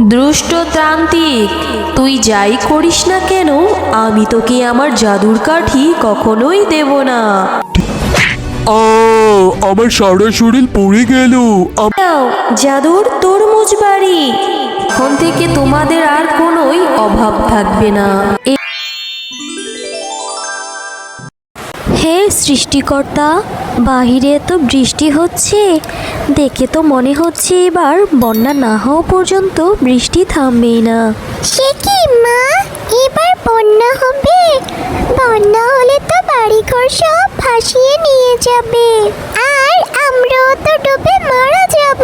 দুষ্টতান্ত্রিক তুই যাই করিস না কেন আমি তোকে আমার জাদুর কাঠি কখনোই দেব না। ও আমার সারা শরীর পুড়ে গেল। আম- নাও, জাদুর তরমুজ বাড়ি। এখন থেকে তোমাদের আর কোনোই অভাব থাকবে না। এ- হে সৃষ্টিকর্তা বাহিরে এত বৃষ্টি হচ্ছে। দেখে তো মনে হচ্ছে এবার বন্যা না হওয়া পর্যন্ত বৃষ্টি থামবেই না। সে কি মা? এবার বন্যা হবে? বন্যা হলে তো বাড়িঘর সব ভাসিয়ে নিয়ে যাবে। আর আমরাও তো ডুবে মারা যাব।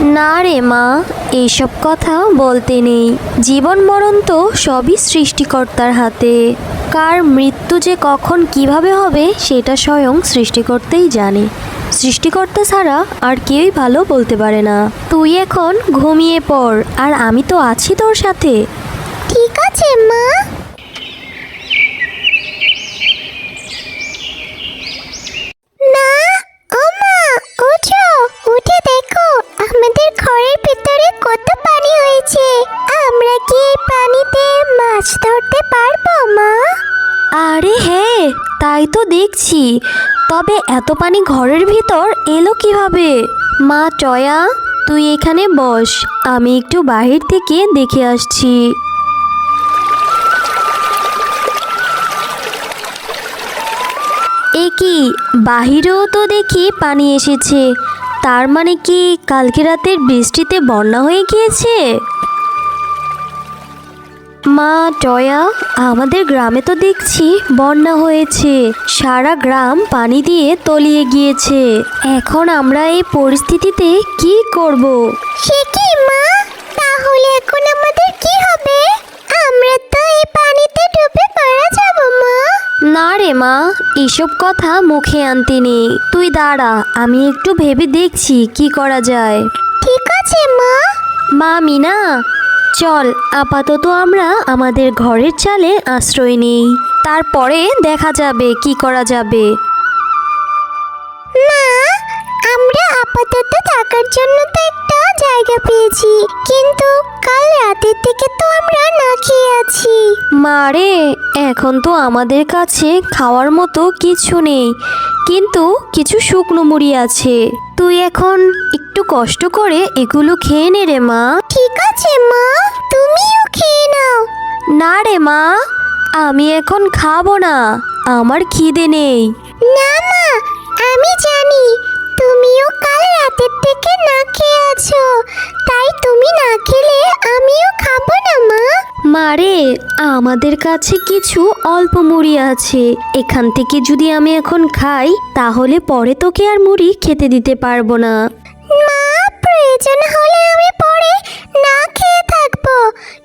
না রে মা এইসব কথা বলতে নেই। জীবন মরণ তো সবই সৃষ্টিকর্তার হাতে। কার মৃত্যু যে কখন কীভাবে হবে, সেটা স্বয়ং সৃষ্টিকর্তাই জানে। সৃষ্টিকর্তা ছাড়া আর কেউই ভালো বলতে পারে না। তুই এখন ঘুমিয়ে পড়, আর আমি তো আছি তোর সাথে। ঠিক আছে, মা। আরে হ্যাঁ তাই তো দেখছি। তবে এত পানি ঘরের ভিতর এলো কীভাবে? মা টয়া, তুই এখানে বস, আমি একটু বাহির থেকে দেখে আসছি। এ কি, বাহিরেও তো দেখি পানি এসেছে। তার মানে কি কালকে রাতের বৃষ্টিতে বন্যা হয়ে গিয়েছে? মা টয়া আমাদের গ্রামে তো দেখছি বন্যা হয়েছে। সারা গ্রাম পানি দিয়ে তলিয়ে গিয়েছে। এখন আমরা এই পরিস্থিতিতে কি করব? সে কি মা? তাহলে এখন আমাদের কি হবে? আমরা তো এই পানিতে ডুবে মারা যাব মা। না রে মা এসব কথা মুখে আনতে নেই। তুই দাঁড়া আমি একটু ভেবে দেখছি কি করা যায়। ঠিক আছে মা। মা মিনা চল আপাতত আমরা আমাদের ঘরের চালে আশ্রয় নেই। তারপরে দেখা যাবে কি করা যাবে। মা আমরা আপাতত থাকার জন্য তো একটা জায়গা পেয়েছি কিন্তু কাল রাতের থেকে তো আমরা না খেয়ে আছি। মারে এখন তো আমাদের কাছে খাওয়ার মতো কিছু নেই। কিন্তু কিছু শুকনো মুড়ি আছে। তুই এখন একটু কষ্ট করে এগুলো খেয়ে নে রে মা। ঠিক আছে মা তুমিও খেয়ে নাও। না রে মা আমি এখন খাব না আমার খিদে নেই। না মা আমি জানি তুমিও কাল রাতের থেকে না খেয়ে মারে আমাদের কাছে কিছু অল্প মুড়ি আছে। এখান থেকে যদি আমি এখন খাই তাহলে পরে তোকে আর মুড়ি খেতে দিতে পারব না। মা প্রয়োজন হলে আমি পরে না খেয়ে থাকব।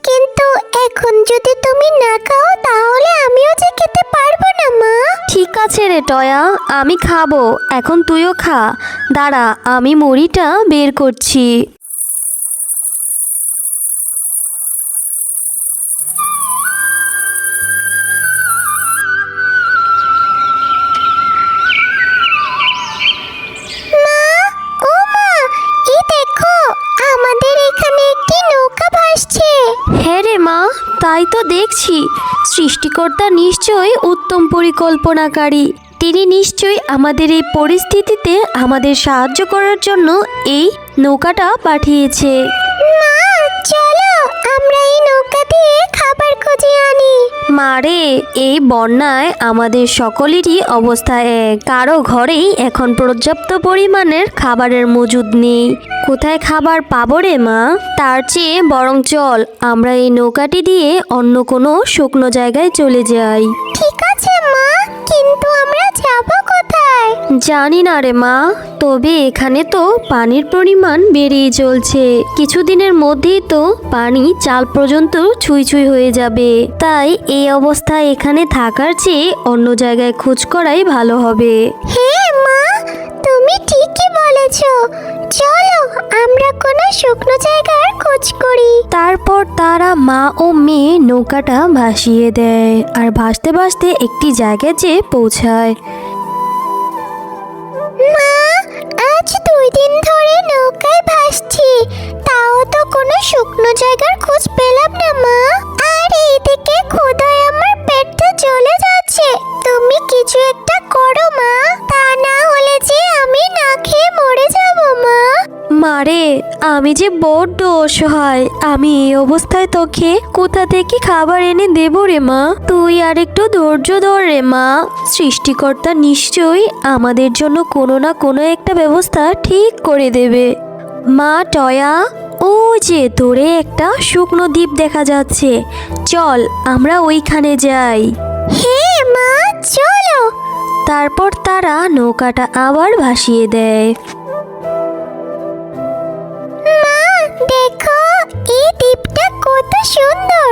কিন্তু এখন যদি তুমি না খাও তাহলে আমিও যে খেতে পারব না মা। ঠিক আছে রে টয়া আমি খাব। এখন তুইও খা। দাঁড়া আমি মুড়িটা বের করছি মা ও মা এই দেখো আমাদের এখানে একটি নৌকা ভাসছে হ্যাঁ রে মা তাই তো দেখছি। সৃষ্টিকর্তা নিশ্চয়ই উত্তম পরিকল্পনাকারী। তিনি নিশ্চয়ই আমাদের এই পরিস্থিতিতে আমাদের সাহায্য করার জন্য এই নৌকাটা পাঠিয়েছে। মা চলো আমরা এই মারে এই বন্যায় আমাদের সকলেরই অবস্থা এক। কারও ঘরেই এখন পর্যাপ্ত পরিমাণের খাবারের মজুদ নেই। কোথায় খাবার পাবো রে মা? তার চেয়ে বরং চল, আমরা এই নৌকাটি দিয়ে অন্য কোনো শুকনো জায়গায় চলে যাই। জানি না রে মা তবে এখানে তো পানির পরিমাণ বেড়েই চলছে। কিছুদিনের মধ্যেই তো পানি চাল পর্যন্ত ছুঁই ছুঁই হয়ে যাবে। তাই এই অবস্থায় এখানে থাকার চেয়ে অন্য জায়গায় খোঁজ করাই ভালো হবে। হ্যাঁ মা তুমি ঠিকই বলেছ। চলো আমরা কোনো শুকনো জায়গার খোঁজ করি। তারপর তারা মা ও মেয়ে নৌকাটা ভাসিয়ে দেয় আর ভাসতে ভাসতে একটি জায়গায় যেয়ে পৌঁছায়। দিন ধরে নৌকায় ভাসছি। তাও তো কোনো শুকনো জায়গার খোঁজ পেলাম না, মা। আর এইদিকে খোদায় আমার পেটটা জ্বলে যাচ্ছে। তুমি কিছু আমি যে বড্ড অসহায় আমি এই অবস্থায় তোকে কোথা থেকে খাবার এনে দেব রে মা? তুই আর একটু ধৈর্য ধর রে মা। সৃষ্টিকর্তা নিশ্চয়ই আমাদের জন্য কোনো না কোনো একটা ব্যবস্থা ঠিক করে দেবে। মা টয়া ও যে দূরে একটা শুকনো দ্বীপ দেখা যাচ্ছে। চল আমরা ওইখানে যাই। হে মা চলো। তারপর তারা নৌকাটা আবার ভাসিয়ে দেয়। দ্বীপটা কত সুন্দর।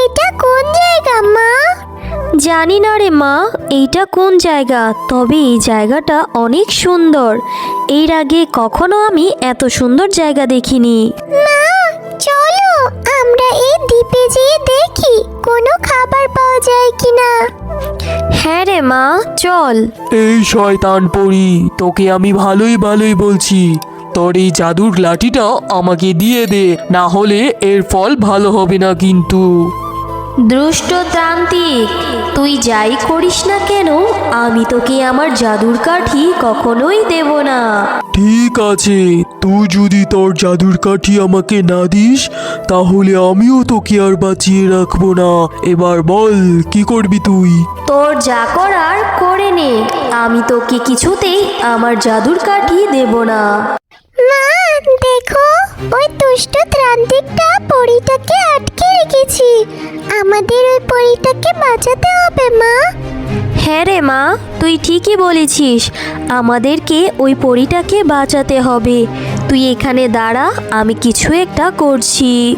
এটা কোন জায়গা মা? জানি না রে মা এইটা কোন জায়গা তবে এই জায়গাটা অনেক সুন্দর। এর আগে কখনো আমি এত সুন্দর জায়গা দেখিনি। মা চলো আমরা এই দ্বীপে যেয়ে দেখি কোনো খাবার পাওয়া যায় কিনা। হ্যাঁ রে মা চল। এই শয়তান পরি তোকে আমি ভালোই ভালোই বলছি। তোর এই জাদুর লাঠিটা আমাকে দিয়ে দে না হলে এর ফল ভালো হবে না কিন্তু। দুষ্ট তান্ত্রিক তুই যাই করিস না কেন আমি তোকে আমার জাদুর কাঠি কখনোই দেব না। ঠিক আছে তুই যদি তোর জাদুর কাঠি আমাকে না দিস তাহলে আমিও তোকে আর বাঁচিয়ে রাখব না। এবার বল কি করবি তুই? তোর যা করার করে নে আমি তোকে কিছুতেই আমার জাদুর কাঠি দেব না। মা দেখো ওই দুষ্ট ত্রান্তিকটা পরীটাকে আটকে রেখেছি। আমাদের ওই পরীটাকে বাঁচাতে হবে মা। হ্যাঁ রে মা তুই ঠিকই বলেছিস। আমাদেরকে ওই পরিটাকে বাঁচাতে হবে। তুই এখানে দাঁড়া আমি কিছু একটা করছি।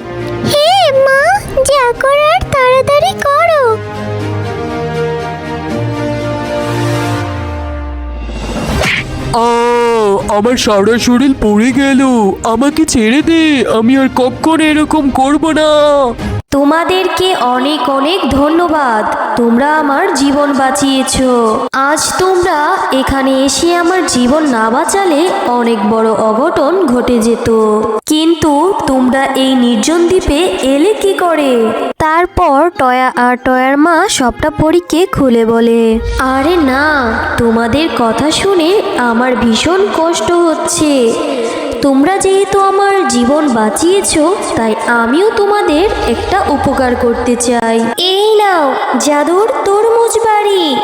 হে মা যা করার তাড়াতাড়ি করো। আ, আমার সারা শরীর পড়ে গেল। আমাকে ছেড়ে দে, আমি আর কখনো এরকম করব না। তোমাদেরকে অনেক অনেক ধন্যবাদ। তোমরা আমার জীবন বাঁচিয়েছ। আজ তোমরা এখানে এসে আমার জীবন না বাঁচালে অনেক বড় অঘটন ঘটে যেত। কিন্তু তোমরা এই নির্জন দ্বীপে এলে কি করে? তারপর টয়া আর টয়ার মা সবটা পরীকে খুলে বলে, আরে না, তোমাদের কথা শুনে আমার ভীষণ কষ্ট হচ্ছে। তোমরা যেহেতু আমার জীবন বাঁচিয়েছ, তাই আমিও তোমাদের একটা উপকার করতে চাই। এই নাও, জাদুর তরমুজ বাড়ি।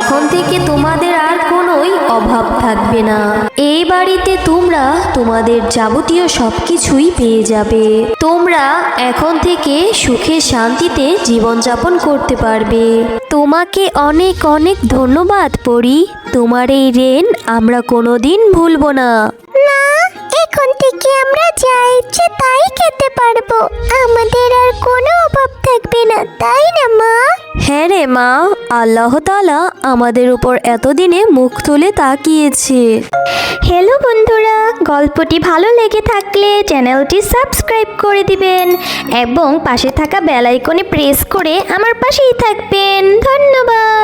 এখন থেকে তোমাদের আর কোনোই অভাব থাকবে না। এই বাড়িতে তোমরা তোমাদের যাবতীয় সব কিছুই পেয়ে যাবে। তোমরা এখন থেকে সুখে শান্তিতে জীবনযাপন করতে পারবে। তোমাকে অনেক অনেক ধন্যবাদ, পরি। তোমার এই ঋণ আমরা কোনোদিন ভুলবো না। এখন থেকে আমরা যা ইচ্ছে তাই খেতে পারব। আমাদের আর কোনো অভাব থাকবে না তাই না মা? হ্যাঁ রে মা আল্লাহ তালা আমাদের উপর এতদিনে মুখ তুলে তাকিয়েছে। হ্যালো বন্ধুরা গল্পটি ভালো লেগে থাকলে চ্যানেলটি সাবস্ক্রাইব করে দিবেন এবং পাশে থাকা বেল আইকনে প্রেস করে আমার পাশেই থাকবেন। ধন্যবাদ।